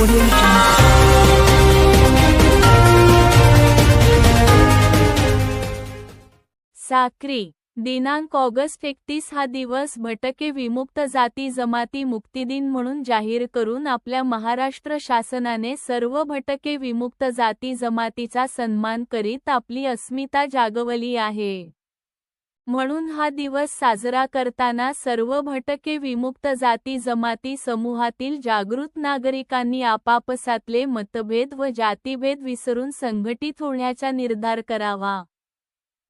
साक्री दिनांक ऑगस्ट एकतीस हा दिवस भटके विमुक्त जाती जमाती मुक्तिदिन म्हणून जाहीर करून आपल्या महाराष्ट्र शासनाने सर्व भटके विमुक्त जाती जमातीचा सन्मान करीत आपली अस्मिता जागवली आहे. म्हणून हा दिवस साजरा करताना सर्व भटके विमुक्त जाती जमाती समूहातील जागृत नागरिकांनी आपापसातले मतभेद व जातीभेद विसरून संघटित होण्याचा निर्धार करावा.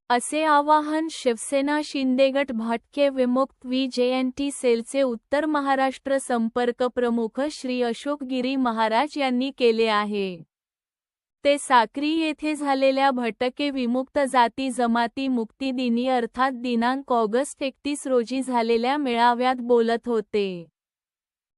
असे आवाहन शिवसेना शिंदेगट भटके विमुक्त व्ही जे एन टी सेलचे उत्तर महाराष्ट्र संपर्क प्रमुख श्री अशोक गिरी महाराज यांनी केले आहे. ते साक्री येथे झालेल्या भटके विमुक्त जाती जमाती मुक्ती दिनी अर्थात दिनांक ऑगस्ट एकतीस रोजी झालेल्या मेळाव्यात बोलत होते.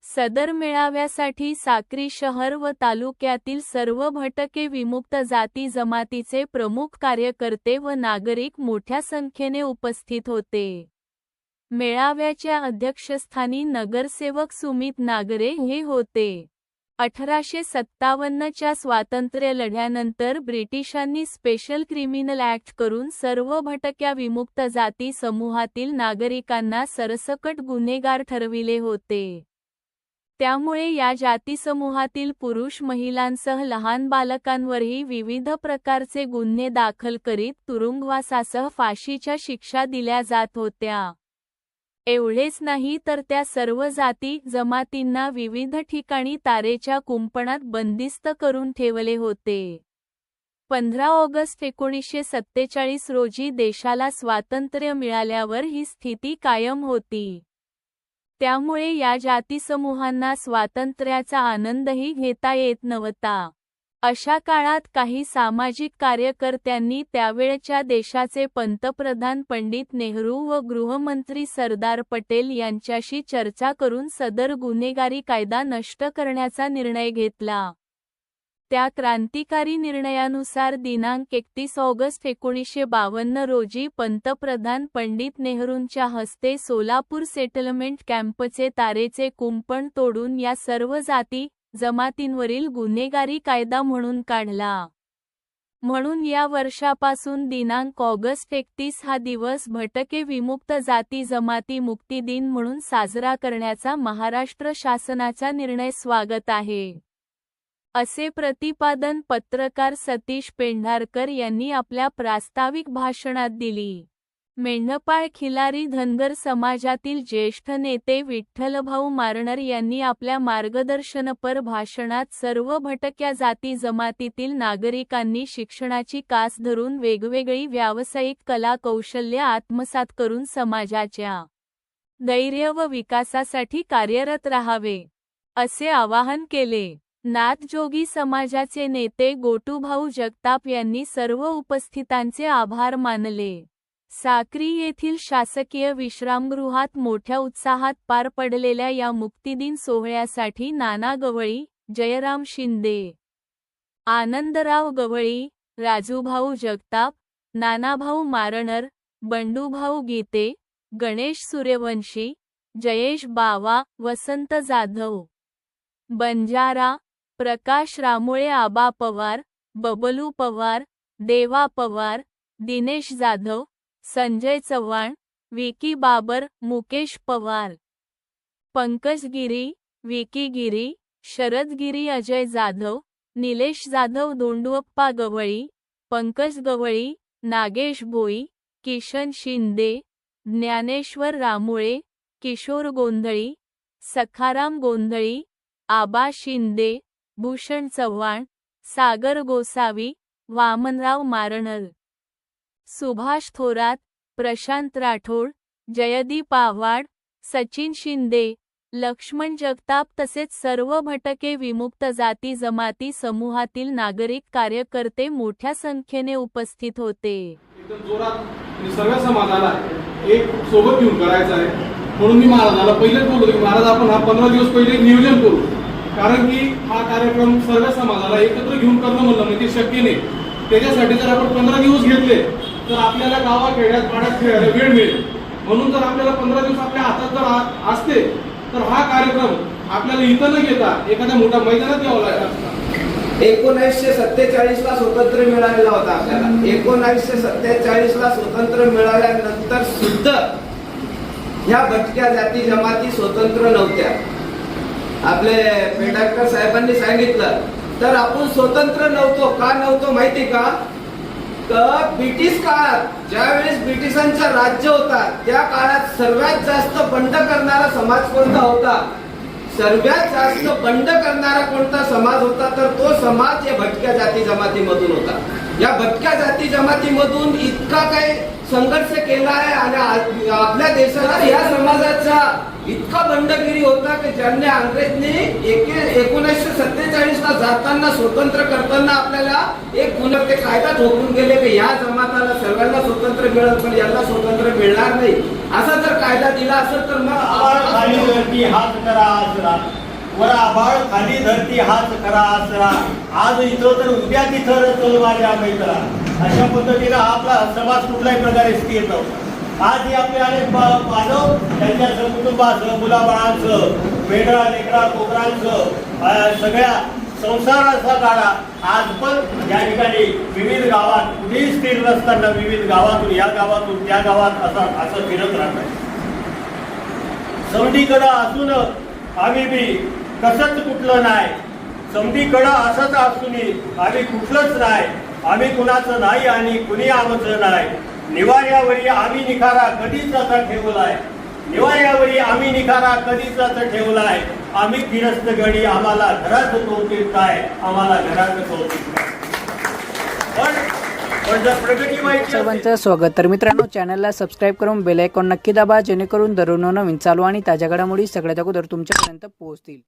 सदर मेळाव्यासाठी साक्री शहर व तालुक्यातील सर्व भटके विमुक्त जाती जमातीचे प्रमुख कार्यकर्ते व नागरिक मोठ्या संख्येने उपस्थित होते. मेळाव्याच्या अध्यक्षस्थानी नगरसेवक सुमित नागरे हे होते. अठराशे सत्तावन्नच्या स्वातंत्र्य लढ्यानंतर ब्रिटिशांनी स्पेशल क्रिमिनल ऍक्ट करून सर्व भटक्या विमुक्त जाती समूहातील नागरिकांना सरसकट गुन्हेगार ठरविले होते. त्यामुळे या जातीसमूहातील पुरुष महिलांसह लहान बालकांवरही विविध प्रकारचे गुन्हे दाखल करीत तुरुंगवासासह फाशीच्या शिक्षा दिल्या जात होत्या. एवढेच नाही तर त्या सर्व जाती जमातींना विविध ठिकाणी तारेच्या कुंपणात बंदिस्त करून ठेवले होते. पंधरा ऑगस्ट एकोणीसशे सत्तेचाळीस रोजी देशाला स्वातंत्र्य मिळाल्यावर ही स्थिती कायम होती. त्यामुळे या जातीसमूहांना स्वातंत्र्याचा आनंदही घेता येत नव्हता. अशा काळात काही सामाजिक कार्यकर्त्यांनी त्यावेळच्या देशाचे पंतप्रधान पंडित नेहरू व गृहमंत्री सरदार पटेल यांच्याशी चर्चा करून सदर गुन्हेगारी कायदा नष्ट करण्याचा निर्णय घेतला. त्या क्रांतिकारी निर्णयानुसार दिनांक एकतीस ऑगस्ट एकोणीसशे बावन्न रोजी पंतप्रधान पंडित नेहरूंच्या हस्ते सोलापूर सेटलमेंट कॅम्पचे तारेचे कुंपण तोडून या सर्व जाती जमातींवरील गुन्हेगारी कायदा म्हणून काढला. म्हणून या वर्षापासून दिनांक ऑगस्ट एकतीस हा दिवस भटके विमुक्त जाती जमाती मुक्ती दिन म्हणून साजरा करण्याचा महाराष्ट्र शासनाचा निर्णय स्वागत आहे. असे प्रतिपादन पत्रकार सतीश पेंढारकर यांनी आपल्या प्रास्ताविक भाषणात दिली. मेंढपाळ खिलारी धनगर समाजातील ज्येष्ठ नेते विठ्ठलभाऊ मारणार यांनी आपल्या मार्गदर्शनपर भाषणात सर्व भटक्या जाती जमातीतील नागरिकांनी शिक्षणाची कास धरून वेगवेगळी व्यावसायिक कला कौशल्य आत्मसात करून समाजाच्या धैर्य व विकासासाठी कार्यरत राहावे असे आवाहन केले. नाथजोगी समाजाचे नेते गोटूभाऊ जगताप यांनी सर्व उपस्थितांचे आभार मानले. साक्री येथील शासकीय विश्रामगृहात मोठ्या उत्साहात पार पडलेल्या या मुक्तिदिन सोहळ्यासाठी नाना गवळी जयराम शिंदे आनंदराव गवळी राजूभाऊ जगताप नानाभाऊ मारणर बंडूभाऊ गीते गणेश सूर्यवंशी जयेश बावा वसंत जाधव बंजारा प्रकाश रामुळे आबा पवार बबलू पवार देवा पवार दिनेश जाधव संजय चव्हाण विकी बाबर मुकेश पवार. पंकज गिरी विकी गिरी शरद गिरी अजय जाधव निलेश जाधव दोंडुअप्पा गवळी पंकज गवळी नागेश भोई किशन शिंदे ज्ञानेश्वर रामुळे किशोर गोंधळी सखाराम गोंधळी आबा शिंदे भूषण चव्हाण सागर गोसावी वामनराव मारणल सुभाष थोरात प्रशांत राठोड जयदीप आव्हाड सचिन शिंदे लक्ष्मण जगताप तसेच सर्व भटके विमुक्त जाती जमाती समूहातील नागरिक कार्यकर्ते मोठ्या संख्येने उपस्थित होते. सर्व समाजाला एक सोबत घेऊन करायचं आहे. म्हणून मी महाराजाला पहिलेच बोलतो की महाराज आपण हा पंधरा दिवस पहिले नियोजन करू. कारण की हा कार्यक्रम सर्व समाजाला एकत्र घेऊन करणं म्हणलं म्हणजे शक्य नाही. त्याच्यासाठी जर आपण पंधरा दिवस घेतले तर आपल्याला गावाखेड्यात पाण्यात खेळायला वेळ मिळेल. म्हणून जर आपल्याला पंधरा दिवस आपल्या हातात जर असते तर हा कार्यक्रम आपल्याला इथं न घेता एखाद्या मोठ्या मैदानात यावं लागला असतं. एकोणीसशे सत्तेचाळीस ला स्वातंत्र्य मिळालेला होता आपल्याला. एकोणावीसशे सत्तेचाळीस ला स्वातंत्र्य मिळाल्यानंतर सुद्धा ह्या भटक्या जाती जमाती स्वतंत्र नव्हत्या. आपले पेडाकर साहेबांनी सांगितलं तर आपण स्वतंत्र नव्हतो का नव्हतो माहिती का? ब्रिटिश काळात ज्यावेळेस ब्रिटिशांचा राज्य होता त्या काळात सर्वात जास्त बंड करणारा समाज कोणता होता? सर्वात जास्त बंड करणारा कोणता समाज होता? तर तो समाज या भटक्या जाती जमातीमधून होता. या भटक्या जाती जमातीमधून इतका काही संघर्ष केला आहे आणि आपल्या देशाला या समाजाचा बंडगिरी होता की ज्यांनी अंग्रेजनी एकोणीसशे सत्तेचाळीस ला जाताना स्वतंत्र करताना आपल्याला एक पुन्हा ते कायदा ठोकून गेले की या जमाताला सर्वांना स्वतंत्र मिळत पण यांना स्वतंत्र मिळणार नाही. असा जर कायदा दिला असेल तर मग खाली धरती हात करा आसरा वर आभाळ खाली धरती हात करा आसरा आज इथं तर उद्या तिथं रचल माझ्या मैत्रा अशा पद्धतीनं आपला समाज कुठल्याही प्रकारे स्थिर नव्हता. आज हे आपले अनेक मानव त्यांच्या सहकुटुंबासह मुलाबाळांसह मेढळा लेकरा कोकरांसह सगळ्या संसाराचा काळा आज पण या ठिकाणी विविध गावात कुठेही स्थिर नसताना विविध गावातून या गावातून त्या गावात असा असं फिरत राहत समधीकडं असून आम्ही बी कसंच कुठलं नाही. समधीकडं असंच असून आम्ही कुठलंच नाही. आम्ही कुणाचं नाही आणि कुणी आमचं नाही. निवाऱ्यावरी आम्ही निखारा कधीच असा ठेवलाय निवाऱ्यावरी आम्ही निखारा कधीच असं ठेवलाय आम्ही गिरस्त गडी आम्हाला घराचं कौतुक आहे. आम्हाला घराचं कौतुक पण पण जर प्रगती सर्वांचं स्वागत. तर मित्रांनो चॅनलला सबस्क्राईब करून बेल आयकॉन नक्की दाबा जेणेकरून दररोज नवीन चालू आणि ताज्या घडामोडी सगळ्यात अगोदर तुमच्यापर्यंत पोहोचतील.